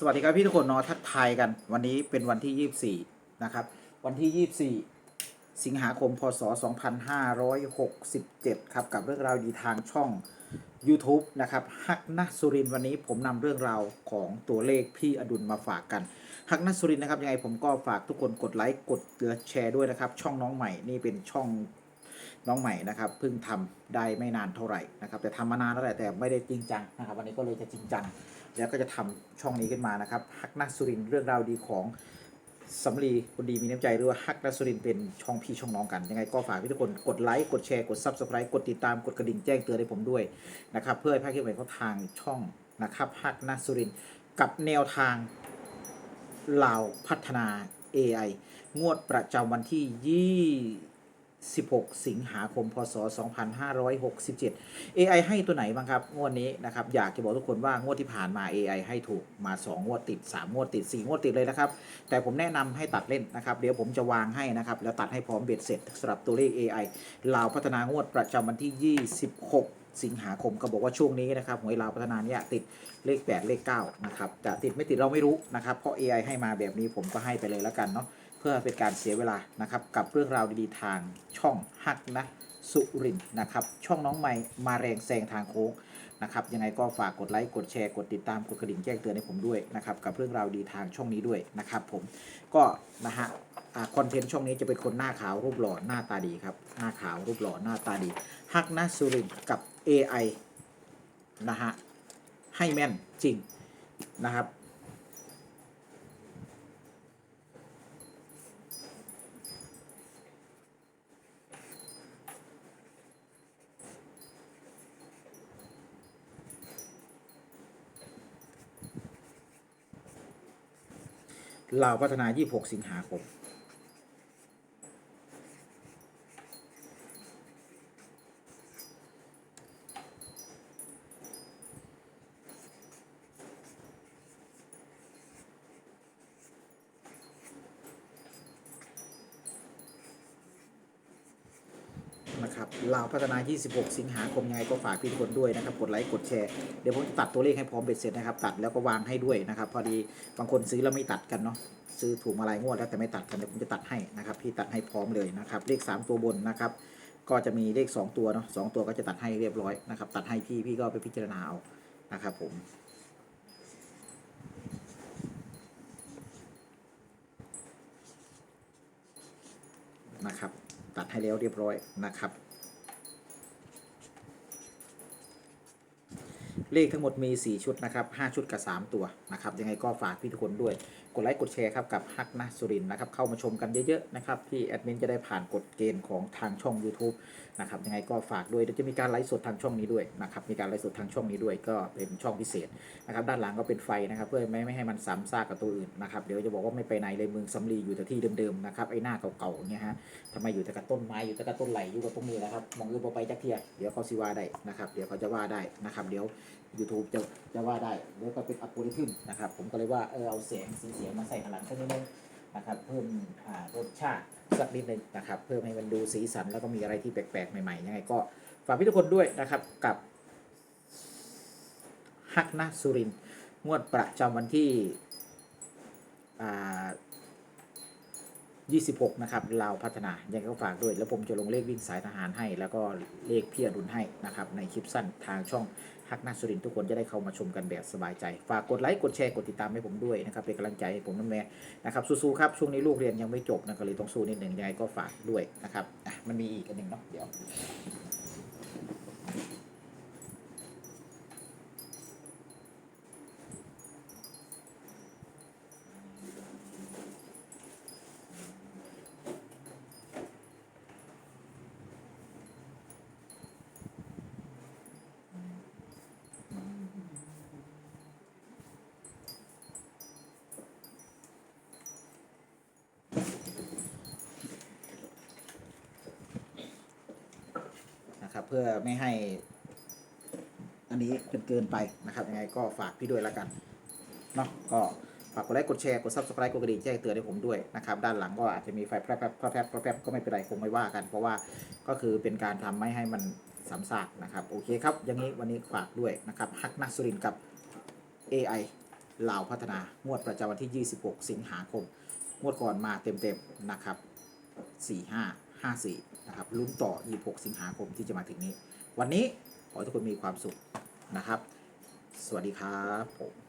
สวัสดีครับพี่ทุกคนเนาะทักทายกัน วันนี้เป็นวันที่ 24 นะครับ วันที่ 24 สิงหาคมพศ 2567 ครับ กับเรื่องราวดีทางช่อง YouTube นะครับฮักนัสุรินวันนี้ผมนำเรื่องราวของตัวเลขพี่อดุลมาฝากกันฮักนัสุรินนะครับยังไงผมก็ฝากทุกคนกดไลค์กดแชร์ด้วยนะครับ ช่องน้องใหม่นี่เป็นช่องน้องใหม่นะครับเพิ่งทำได้ไม่นานเท่าไหร่นะครับแต่ทำมานานแล้วแหละแต่ไม่ได้จริงจังนะครับ วันนี้ก็เลยจะจริงจัง แล้วก็จะทำช่องนี้ขึ้นมานะครับฮักนักสุรินเรื่องราวดีของสำลีคนดีมีน้ำใจหรือว่าฮักนักสุรินเป็นช่องพี่ช่องน้องกัน ยังไงก็ฝากพี่ทุกคนกดไลค์กดแชร์กด Subscribe กดติดตามกดกระดิ่งแจ้งเตือนให้ผมด้วยนะครับเพื่อให้ภาคที่ไหนเขาทางช่องนะครับฮักนักสุรินกับแนวทางลาวพัฒนา AI งวดประจำวันที่ 26สิงหาคม พศ 2567 AI ให้ตัวไหนบ้างครับ งวดนี้นะครับ อยากจะบอกทุกคนว่างวดที่ผ่านมา AI ให้ถูกมา 2 งวดติด 3 งวดติด 4 งวดติดเลยนะครับ แต่ผมแนะนำให้ตัดเล่นนะครับ เดี๋ยวผมจะวางให้นะครับ แล้วตัดให้พร้อมเบ็ดเสร็จสำหรับตัวเลข AI ลาวพัฒนางวดประจำวันที่ 26สิงหาคมก็บอกว่าช่วงนี้นะครับหวยลาวพัฒนาเนี่ยติดเลข 8 เลข 9 นะครับจะติดไม่ติดเราไม่รู้นะครับ เพราะ AI ให้มาแบบนี้ผมก็ให้ไปเลยแล้วกันเนาะ พื่อเป็นการเสียเวลานะครับกับเรื่องราวดีๆทางช่องฮักนะสุรินนะครับช่องน้องใหม่มาแรงแซงทางโค้งนะครับยังไงก็ฝากกดไลค์กดแชร์กดติดตามกดกระดิ่งแจ้งเตือนให้ผมด้วยนะครับกับเรื่องราวดีทางช่องนี้ด้วยนะครับผมก็นะฮะคอนเทนต์ช่องนี้จะเป็นคนหน้าขาวรูปหล่อหน้าตาดีครับหน้าขาวรูปหล่อหน้าตาดีฮักนะสุรินกับ AI นะฮะให้แม่นจริงนะครับ ลาวพัฒนา 26 สิงหาคม นะครับลาวพัฒนา 26 สิงหาคมยังไงก็ฝากพี่คนด้วยนะครับ กดไลค์กดแชร์เดี๋ยวผมจะตัดตัวเลขให้พร้อมเบ็ดเสร็จนะครับ ตัดแล้วก็วางให้ด้วยนะครับ พอดีบางคนซื้อแล้วไม่ตัดกันเนาะซื้อถูกมาลายงวดแล้วแต่ไม่ตัดกันเดี๋ยวผมจะตัดให้นะครับพี่ตัดให้พร้อมเลยนะครับ เลข 3 ตัวบนนะครับ ก็จะมีเลข 2 ตัวเนาะสตัวก็จะตัดให้เรียบร้อยนะครับ ตัดให้พี่พี่ก็ไปพิจารณาเอานะครับผมนะครับตัดให้แล้วเรียบร้อยนะครับ เลขทั้งหมดมี 4 ชุดนะครับ5ชุดกับ 3 ตัวนะครับยังไงก็ฝากพี่ทุกคนด้วย กดไลค์กดแชร์ครับกับฮักนะสุรินนะครับเข้ามาชมกันเยอะๆนะครับพี่แอดมินจะได้ผ่านกฎเกณฑ์ของทางช่อง YouTube นะครับยังไงก็ฝากด้วยเดี๋ยวจะมีการไลฟ์สดทางช่องนี้ด้วยนะครับมีการไลฟ์สดทางช่องนี้ด้วยก็เป็นช่องพิเศษนะครับด้านหลังก็เป็นไฟนะครับเพื่อไม่ไม่ให้มันซ้ำซากกับตัวอื่นนะครับเดี๋ยวจะบอกว่าไม่ไปไหนเลยเมืองสำลีอยู่แต่ที่เดิมๆนะครับไอ้หน้าเก่าๆเนี่ยฮะทำไมอยู่แต่กับต้นไม้อยู่แต่กับต้นไหลอยู่กับตรงนี้นะครับมองอื่นไปจักเทียเดี๋ยวเขาสิว่าได้นะครับเดี๋ยวเขาจะว่าได้นะครับเดี๋ยว YouTube จะจะว่าได้แล้วก็เป็นอัลกอริทึมนะครับ ผมก็เลยว่าเออเอาเสียงสีเสียงมาใส่ข้างหลังสักนิดนึงนะครับเพิ่มอ่ารสชาติสักนิดนึงนะครับ เพิ่มให้มันดูสีสันแล้วก็มีอะไรที่แปลกๆ ใหม่ๆยังไงก็ฝากพี่ทุกคนด้วยนะครับกับฮักนะสุรินงวดประจำวันที่อ่า 26 นะครับลาวพัฒนายังก็ฝากด้วย แล้วผมจะลงเลขวิ่งสายทหารให้ แล้วก็เลขพี่อดุลให้นะครับในคลิปสั้นทางช่องฮักนาสุรินทุกคนจะได้เข้ามาชมกันแบบสบายใจ ฝากกดไลค์กดแชร์กดติดตามให้ผมด้วยนะครับเป็นกำลังใจให้ผมน้ำแม่นะครับสู้ๆครับช่วงนี้ลูกเรียนยังไม่จบนะก็เลยต้องสู้นิดหนึ่งยังไงก็ฝากด้วยนะครับอะมันมีอีกอันหนึ่งเนาะเดี๋ยว นะครับ เพื่อไม่ให้ อันนี้เกินเกินไปนะครับยังไงก็ฝากพี่ด้วยล้วกันเนาะก็ฝากกดไลค์กดแชร์กด subscribe กดกระดิ่งแจ้งเตือนให้ผมด้วยนะครับด้านหลังก็อาจจะมีไฟแพรบแพรบแพรบแพรบแพรบก็ไม่เป็นไรคงไม่ว่ากัน เพราะว่าก็คือเป็นการทำไม่ให้มันซ้ำซากนะครับโอเคครับย่างนี้วันนี้ฝากด้วยนะครับฮักนักสุรินกับ AI ลาวพัฒนางวดประจำวันที่ 26 สิงหาคม งวดก่อนมาเต็มๆนะครับ 45 54นะครับลุ้นต่อ 26 สิงหาคมที่จะมาถึงนี้ วันนี้ขอให้ทุกคนมีความสุขนะครับ สวัสดีครับผม